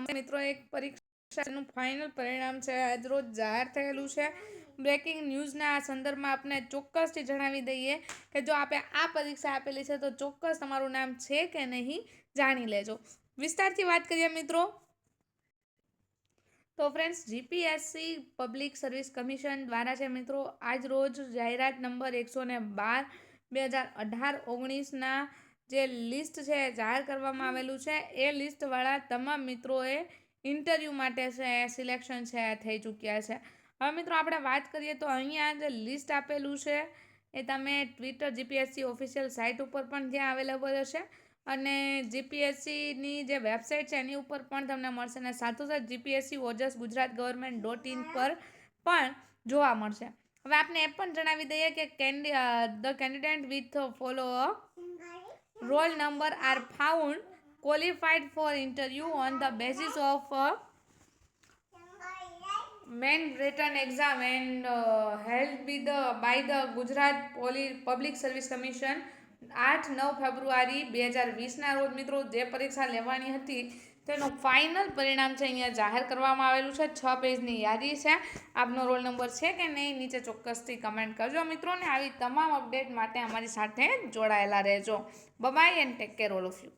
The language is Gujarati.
સમય મિત્રો, એક પરીક્ષાનું ફાઇનલ પરિણામ છે. આજરોજ જાહેર થયેલું છે. બ્રેકિંગ ન્યૂઝના સંદર્ભમાં આપને ચોક્કસથી જણાવી દઈએ કે જો આપે આ પરીક્ષા આપેલી છે તો ચોક્કસ તમારું નામ છે કે નહીં જાણી લેજો. વિસ્તારથી વાત કરીએ મિત્રો. તો friends GPSC public service commission દ્વારા છે મિત્રો, આજ રોજ જાહેરાત નંબર એકસો ને બાર, બે હજાર અઢાર ઓગણીસના જે લિસ્ટ છે જાહેર કરવામાં આવેલું છે, એ લિસ્ટવાળા તમામ મિત્રોએ ઇન્ટરવ્યૂ માટે છે સિલેક્શન છે થઈ ચૂક્યા છે. હવે મિત્રો આપણે વાત કરીએ તો અહીંયા જે લિસ્ટ આપેલું છે, એ તમે ટ્વિટર જીપીએસસી ઓફિશિયલ સાઇટ ઉપર પણ ત્યાં અવેલેબલ હશે અને જીપીએસસીની જે વેબસાઇટ છે એની ઉપર પણ તમને મળશે અને સાથોસાથ GPSC Ojas Gujarat government dot in પર પણ જોવા મળશે. હવે આપને એ પણ જણાવી દઈએ કે candy the candidate with follow roll number are found interview on the basis of uh, main written exam and uh, held by the by the Gujarat poly public service commission આઠ નવ ફેબ્રુઆરી બે હજાર વીસના રોજ મિત્રો જે પરીક્ષા લેવાની હતી તેનું ફાઇનલ પરિણામ છે અહીંયા જાહેર કરવામાં આવેલું છે. છ પેજની યાદી છે. આપનો રોલ નંબર છે કે નહીં નીચે ચોક્કસથી કમેન્ટ કરજો મિત્રોને. આવી તમામ અપડેટ માટે અમારી સાથે જોડાયેલા રહેજો. Bye bye and take care all of you